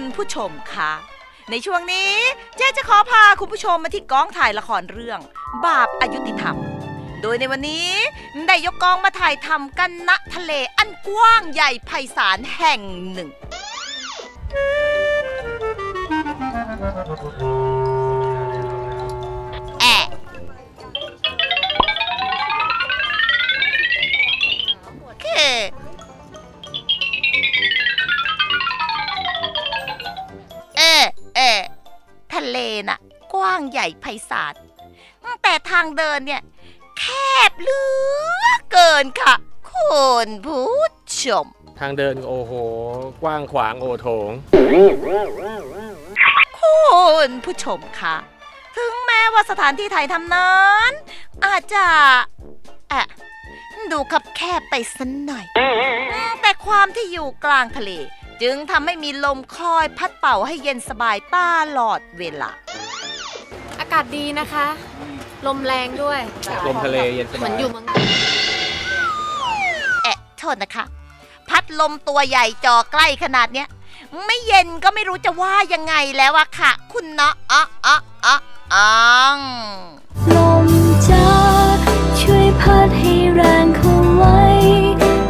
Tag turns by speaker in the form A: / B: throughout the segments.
A: ณผู้ชมคะในช่วงนี้เจ๊จะขอพาคุณผู้ชมมาที่กองถ่ายละครเรื่อง บาปอายุติธรรม โดยในวันนี้ได้ยกกองมาถ่ายทำกันณทะเลอันกว้างใหญ่ไพศาลแห่งหนึ่งางใหญ่ไพศาลแต่ทางเดินเนี่ย แคบเหลือเกินค่ะคุณผู้ชม
B: ทางเดินโอ้โห กว้างขวางโอโถง
A: คุณผู้ชมคะถึงแม้ว่าสถานที่ถ่ายทำนั้น อาจจะอะดูคับแคบไปสันหน่อย แต่ความที่อยู่กลางทะเล จึงทำให้มีลมคอยพัดเป่าให้เย็นสบายตลอดเวลา
C: อากาศดีนะคะ ลมแรงด้วย
B: ลมทะเลเย็นส
C: เหมื
B: บา
C: อน
B: ย
C: อยู่เมือง
A: แอะโทษนะคะ พัดลมตัวใหญ่จอใกล้ขนาดเนี้ย ไม่เย็นก็ไม่รู้จะว่ายังไงแล้วอะค่ะ คุณเนาะอ๋ออ๋ออ๋ออ๋อง
D: ลมจ้าช่วยพัดให้แรงเข้าไว้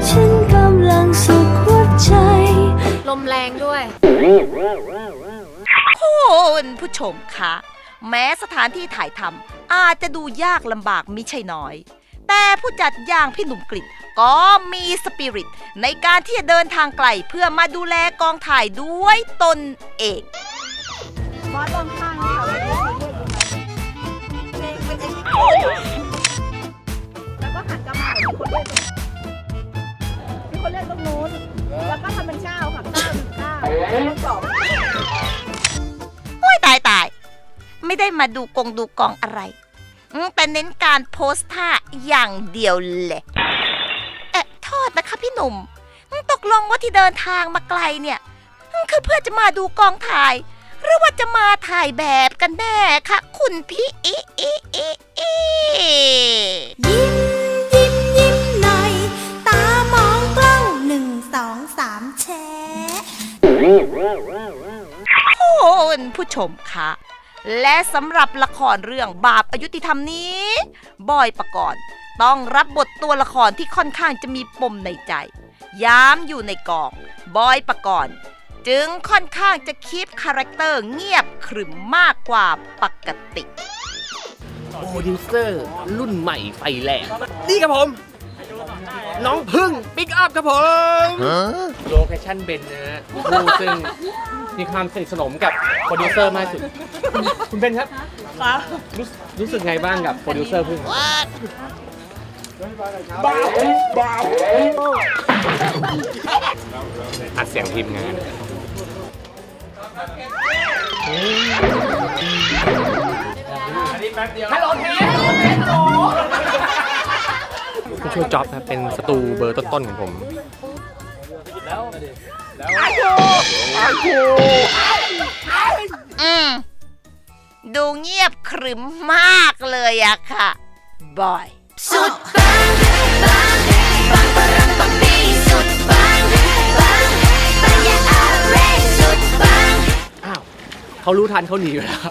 D: ฉันกำลังสุขหัวใจ
C: ลมแรงด้วย
A: คุณผู้ชมคะ แม้สถานที่ถ่ายทำอาจจะดูยากลำบากมิใช่น้อย แต่ผู้จัดอย่างพี่หนุ่มกริตก็มีสปิริตในการที่จะเดินทางไกลเพื่อมาดูแลกองถ่ายด้วยตนเอง
E: แล้วก็หันกลับมาเหมือนมีคนเรียกตรงมีคนเรียกตรงนู้นแล้วก็ทำเป็นเก้าค่ะเก้าหนึ่งเก้าแล้วสอง
A: ไม่ได้มาดูกงดูกองอะไรอืมแต่เน้นการโพสท่าอย่างเดียวเลยเอ๊ะโทษนะคะพี่หนุ่มอืมตกลงว่าที่เดินทางมาไกลเนี่ยอืมคือเพื่อจะมาดูกองถ่าย หรือว่าจะมาถ่ายแบบกันแน่คะคุณพี่อีอีอีอี
F: ยิ้มยิ้มยิ้มหน่อย ตามองกล้องหนึ่งสองสามแชะ
A: คุณผู้ชมคะ และสำหรับละครเรื่องบาปอายุติธรรมนี้ บอยปกรณ์ต้องรับบทตัวละครที่ค่อนข้างจะมีปมในใจ ย้ามอยู่ในกอง บอยปกรณ์จึงค่อนข้างจะคีปคาแรคเตอร์เงียบขรึมมากกว่าปกติ
B: โปรดิวเซอร์ รุ่นใหม่ไฟแรงนี่ครับผม น้องพึ่งปิกอัพครับผมโลเคชั่นเบนนะฮะผู้ซึ่งมีความสนิทสนมกับโปรดิวเซอร์มากที่สุด คุณเบนครับรู้รู้สึกไงบ้างกับโปรดิวเซอร์พึ่งอัดเสียงทีมงานผู้ช่วยจ็อบครับเป็นสตูเบอร์ต้นๆของผม
A: อืม ดูเงียบขรึมมากเลยอะค่ะบอย
F: สุดปังปังปังปรังปังปีสุดปังปังปัญญาอะไรสุดปัง
B: อ้าวเขารู้ทันเขาหนีไปแล้ว